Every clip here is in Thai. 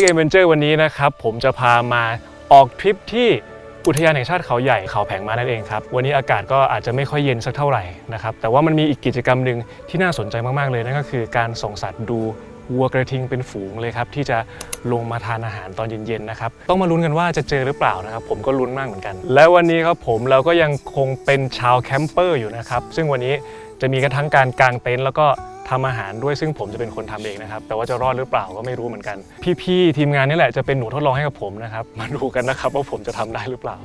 Big Adventure วันนี้นะครับ ผมจะพามาออกทริปที่อุทยานแห่งชาติเขาใหญ่เขาแผงมานั่นเองครับ วันนี้อากาศก็อาจจะไม่ค่อยเย็นสักเท่าไหร่นะครับ แต่ว่ามันมีอีกกิจกรรมหนึ่งที่น่าสนใจมากๆเลยนั่นก็คือการส่งสัตว์ดูวัวกระทิงเป็นฝูงเลยครับที่จะลงมาทานอาหารตอนเย็นๆนะครับต้องมาลุ้นกันว่าจะเจอหรือเปล่านะครับ ผมก็ลุ้นมากเหมือนกัน และวันนี้ครับผมเราก็ยังคงเป็นชาวแคมเปอร์อยู่นะครับซึ่งวันนี้จะมีกันทั้งการกางเต็นท์แล้วก็ ทำอาหารด้วยซึ่งผมจะเป็นคนทำเองนะครับ แต่ว่าจะรอดหรือเปล่าก็ไม่รู้เหมือนกัน พี่ๆทีมงานนี่แหละจะเป็นหนูทดลองให้กับผมนะครับ มาดูกันนะครับว่าผมจะทำได้หรือเปล่า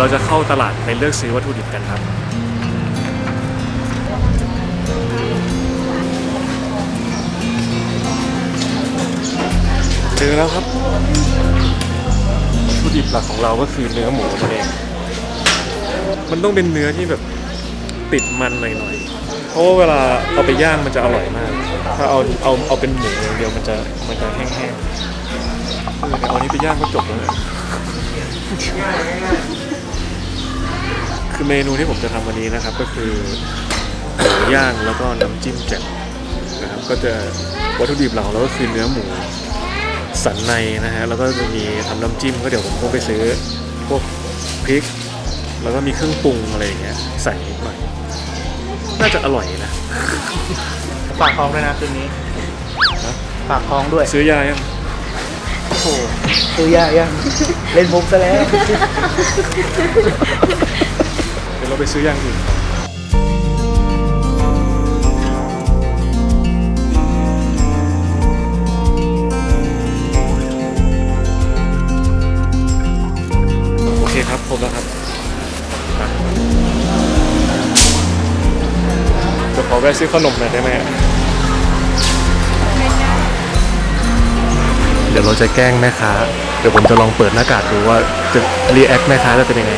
เดี๋ยวเราจะเข้าตลาดไปเลือกซื้อวัตถุดิบกันครับ เจอแล้วครับวัตถุดิบหลักของเราก็คือเนื้อหมูนั่นเอง มันต้องเป็นเนื้อที่แบบติดมันหน่อยๆ เพราะว่าเวลาเอาไปย่างมันจะอร่อยมาก ถ้าเอาเอาเอาเป็นหมูอย่างเดียวมันจะมันจะแห้งๆเออเดี๋ยวเอาอันนี้ไปย่างก็จบแล้วเนี่ย คือเมนูที่ผมจะทำวันนี้นะครับ ก็คือหมูย่างแล้วก็น้ำจิ้มแจ่วนะครับก็จะวัตถุดิบหลักของเราก็คือเนื้อหมูสันในนะฮะแล้วก็จะมีทำน้ำจิ้มก็เดี๋ยวผมคงไปซื้อพวกพริก แล้วก็มีเครื่องปรุงอะไรอย่างเงี้ยใส่นิดหน่อยน่าจะอร่อยนะฝากท้องด้วยนะคืนนี้ฮะฝากท้องด้วยซื้อยายังโอ้โหซื้อยายังเล่นมุกซะแล้ว เดี๋ยวเราไปซื้อยางอื่นโอเคครับครบแล้วครับเดี๋ยวขอแวะซื้อขนมหน่อยได้ไหมอะเดี๋ยวเราจะแกล้งแม่ค้า เดี๋ยวผมจะลองเปิดหน้ากากดูว่าจะรีแอคแม่ค้าจะเป็นยังไง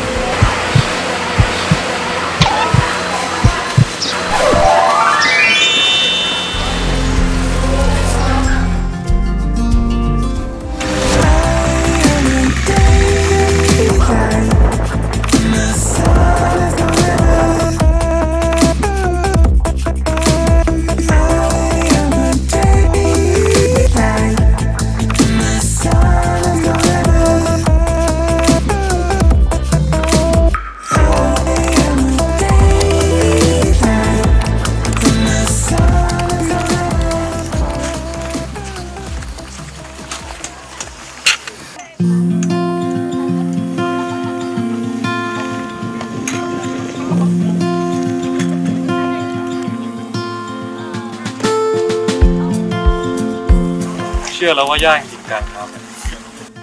อแล้วว่าย่างจริงกันครับ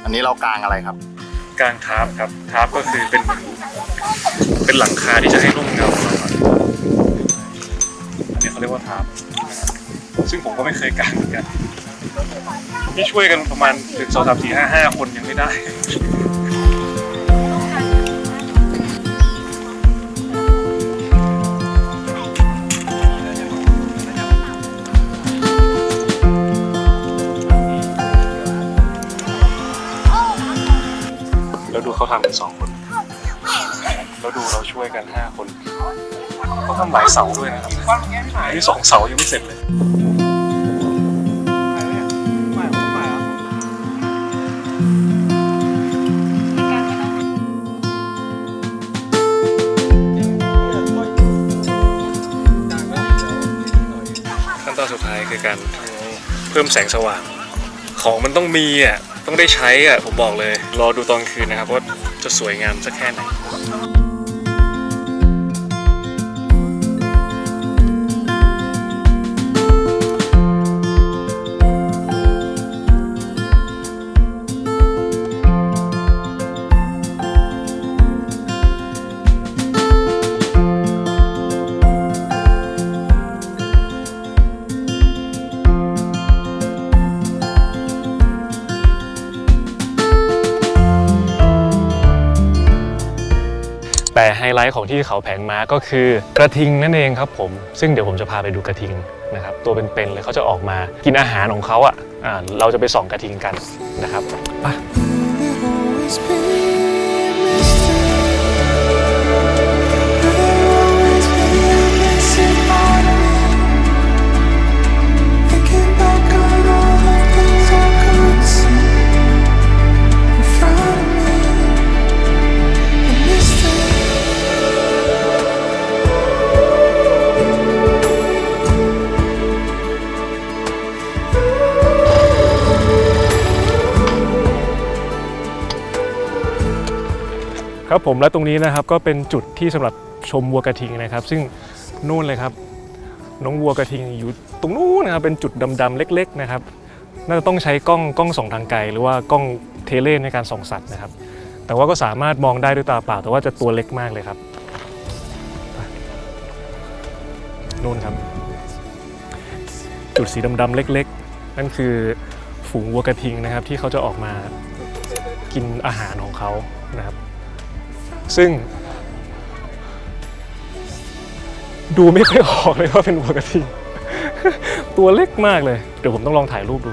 อันนี้เรากลางอะไรครับ กลางทาร์ปครับทาร์ปก็คือเป็นเหมือนเป็นหลังคาที่จะให้ร่มเงาเราอะอันนี้เขาเรียกว่าทาร์ปซึ่งผมก็ไม่เคยกางเหมือนกันนี่ช่วยกันประมาณถึงสองสามสี่ห้าห้าคนยังไม่ได้ แล้วดูเขาทำกันสองคน แล้วดูเราช่วยกันห้าคนเขาทำหลายเสาด้วยนะครับนี่สองเสายังไม่เสร็จเลยขั้นตอนสุดท้ายคือการเพิ่มแสงสว่าง ของมันต้องมีอะ ต้องได้ใช้อะผมบอกเลย รอดูตอนคืนนะครับว่าจะสวยงามสักแค่ไหน ไลท์ของที่เขาแผงม้าก็คือกระทิงนั่นเองครับผมซึ่งเดี๋ยวผมจะพาไปดูกระทิงนะครับตัวเป็นๆเลยเขาจะออกมากินอาหารของเขาอะอ่าเราจะไปส่องกระทิงกันนะครับไป ครับผมและตรงนี้นะครับก็เป็นจุดที่สำหรับชมวัวกระทิงนะครับ ซึ่งนู่นเลยครับ น้องวัวกระทิงอยู่ตรงนู้นนะครับเป็นจุดดำๆเล็ก ๆนะครับ น่าจะต้องใช้กล้องกล้องส่องทางไกลหรือว่ากล้องเทเลในการส่องสัตว์นะครับ แต่ว่าก็สามารถมองได้ด้วยตาเปล่า แต่ว่าจะตัวเล็กมากเลยครับนู่นครับ จุดสีดำๆเล็ก ๆ นั่นคือฝูงวัวกระทิงนะครับ ที่เขาจะออกมากินอาหารของเขานะครับ ซึ่ง ดูไม่ค่อยออกเลยว่าเป็นวัวกระทิง ตัวเล็กมากเลย เดี๋ยวผมต้องลองถ่ายรูปดู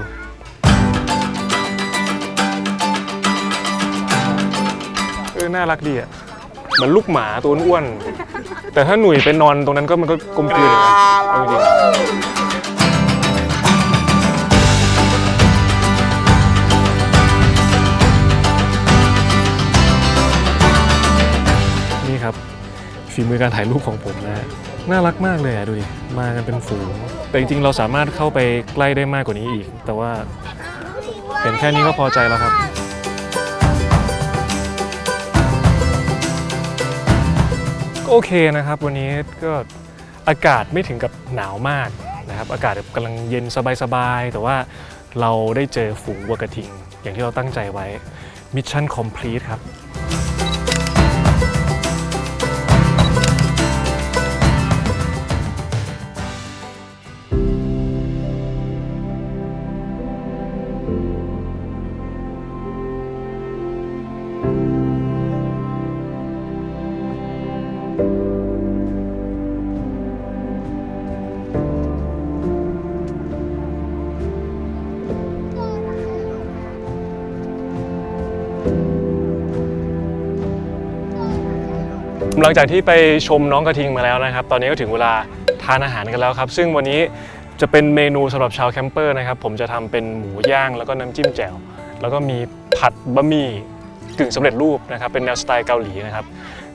เออน่ารักดีอะเหมือนลูกหมาตัวอ้วนๆแต่ถ้าหนุ่ยไปนอนตรงนั้นก็มันก็กลมกลืนเลยนะเอาจริงๆ ฝีมือการถ่ายรูปของผมนะฮะน่ารักมากเลยอะดูดิมากันเป็นฝูง แต่จริงๆเราสามารถเข้าไปใกล้ได้มากกว่านี้อีก แต่ว่าเห็นแค่นี้ก็พอใจแล้วครับ ก็โอเคนะครับ วันนี้ก็อากาศไม่ถึงกับหนาวมากนะครับ อากาศแบบกำลังเย็นสบายๆแต่ว่าเราได้เจอฝูงวัวกระทิง อย่างที่เราตั้งใจไว้มิชชั่นคอมพลีทครับ หลังจากที่ไปชมน้องกระทิงมาแล้วนะครับ ตอนนี้ก็ถึงเวลาทานอาหารกันแล้วครับ ซึ่งวันนี้จะเป็นเมนูสำหรับชาวแคมเปอร์นะครับผมจะทำเป็นหมูย่างแล้วก็น้ำจิ้มแจ่วแล้วก็มีผัดบะหมี่กึ่งสำเร็จรูปนะครับ เป็นแนวสไตล์เกาหลีนะครับ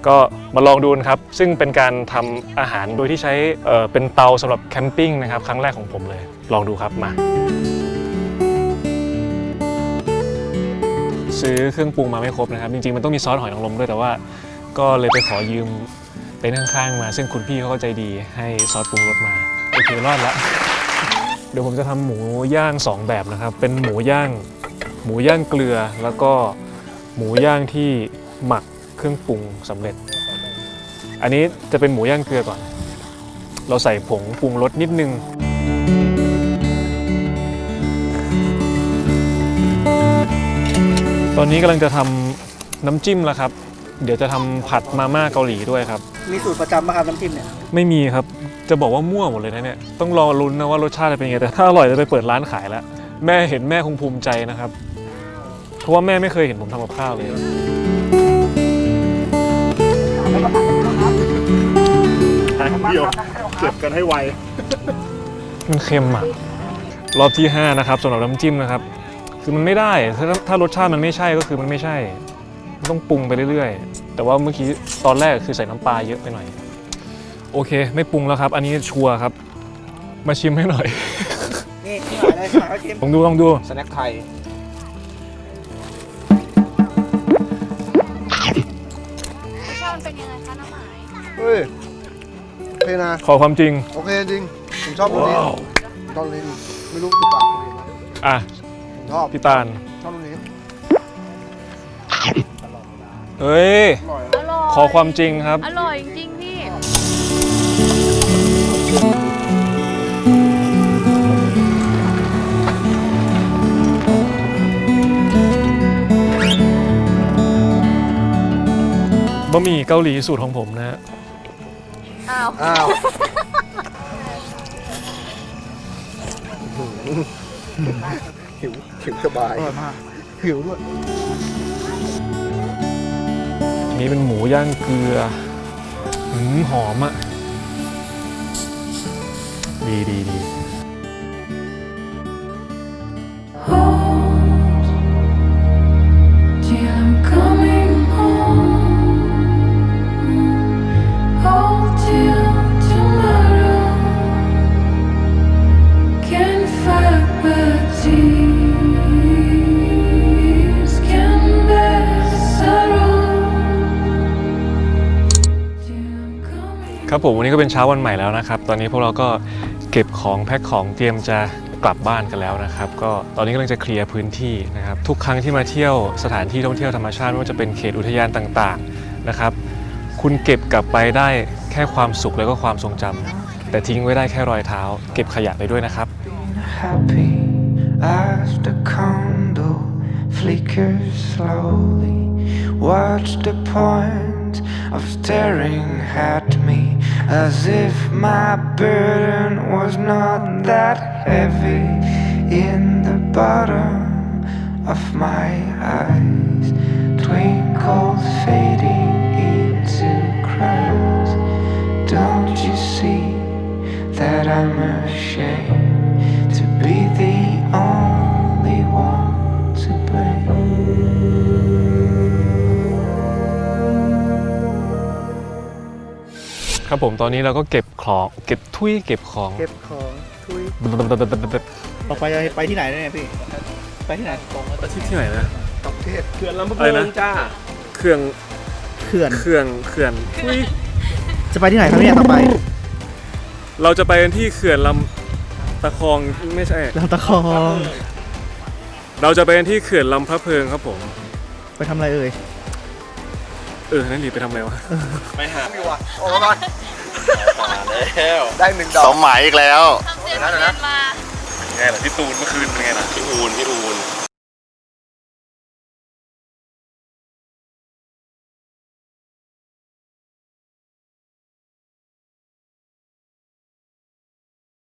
ก็มาลองดูนะครับ ซึ่งเป็นการทำอาหารโดยที่ใช้เเป็นเตาสำหรับแคมปิ้งนะครับ ครั้งแรกของผมเลย ลองดูครับมา ซื้อเครื่องปรุงมาไม่ครบนะครับ จริงๆมันต้องมีซอสหอยนางรมด้วยแต่ว่า ก็เลยไปขอยืมเต็นท์ข้างๆมา ซึ่งคุณพี่เขาก็ใจดีให้ซอสปรุงรสมา โอเครอดละ เดี๋ยวผมจะทำหมูย่าง 2 แบบนะครับ เป็นหมูย่าง หมูย่างเกลือ แล้วก็หมูย่างที่หมักเครื่องปรุงสำเร็จ อันนี้จะเป็นหมูย่างเกลือก่อน เราใส่ผงปรุงรสนิดนึง ตอนนี้กำลังจะทำน้ำจิ้มแล้วครับ เดี๋ยวจะทำผัดมาม่าเกาหลีด้วยครับ มีสูตรประจำป่ะครับน้ำจิ้มเนี่ย ไม่มีครับ จะบอกว่ามั่วหมดเลยนะเนี่ย ต้องรอลุ้นนะว่ารสชาติจะเป็นยังไง แต่ถ้าอร่อยจะไปเปิดร้านขายแล้ว แม่เห็นแม่คงภูมิใจนะครับ เพราะว่าแม่ไม่เคยเห็นผมทำกับข้าวเลย ทางเดียวเก็บกันให้ไว มันเค็มอะ รอบที่ 5 นะครับสำหรับน้ำจิ้มนะครับ คือมันไม่ได้ ถ้าถ้ารสชาติมันไม่ใช่ก็คือมันไม่ใช่มัน ต้องปรุงไปเรื่อยๆ แต่ว่าเมื่อกี้ตอนแรกคือใส่น้ำปลาเยอะไปหน่อย โอเค ไม่ปรุงแล้วครับ อันนี้ชัวร์ครับ มาชิมให้หน่อย นี่ที่หมายเลยที่หมายเขาชิมลองดูลองดู สแน็คไทยรสชาติมันเป็นยังไงคะน้ำหมายเฮ้ยโอเคนะ ขอความจริง โอเคจริง ผมชอบรสนี้ชอบรสนี้ไม่รู้ติดปากตัวเองไหมอะ ผมชอบพี่ตาล ชอบรสนี้ เฮ้ยอร่อยอร่อยขอความจริงครับ อร่อยจริงๆพี่มบะหมี่เกาหลีสูตรของผมนะฮะ อ้าว อ้าวหิวหิวสบายอร่อยมากหิวด้วยอั นนี้เป็นหมูย่างเกลือหืมหอมอะดีดีดี ครับผมวันนี้ก็เป็นเช้าวันใหม่แล้วนะครับ ตอนนี้พวกเราก็เก็บของแพ็คของเตรียมจะกลับบ้านกันแล้วนะครับ ก็ตอนนี้กำลังจะเคลียร์พื้นที่นะครับ ทุกครั้งที่มาเที่ยวสถานที่ท่องเที่ยวธรรมชาติไม่ว่าจะเป็นเขตอุทยานต่างๆนะครับ คุณเก็บกลับไปได้แค่ความสุขแล้วก็ความทรงจำแต่ทิ้งไว้ได้แค่รอยเท้า เก็บขยะไปด้วยนะครับ happy as the candle flickers slowly. Watch the point of staring at me as if my burden was not that heavy in the bottom of my eyes. Twinkles fading into crowds. Don't you see that I'm ashamed to be the only ครับผมตอนนี้เราก็เก็บของเก็บทุยเก็บของเก็บของทุยต่อไปจะไปที่ไหนเนี่ยพี่ ไปที่ไหนที่ที่ไหนนะต่างประเทศเขื่อนลำพะอะไรเพินะงจ้าเครื่องเขื่อนเครื่องเครื่องทุยจะไปที่ไหนครับเนี่ยต่อไปเราจะไปกันที่เขื่อนลำตะคองไม่ใช่ ลำตะคอง เราจะไปกันที่เขื่อนลำพระเพิงครับผม ไปทำอะไรเอ่ย เออนั่นหลีไปทำอะไรวะอยู่อะโอ้ยมาแล้วได้หนึ่งดอกสมหมายอีกแล้ว ทำเสียงเรียนมา ไงล่ะพี่ตูนเมื่อคืนเป็นไงล่ะพี่อูนพี่อูน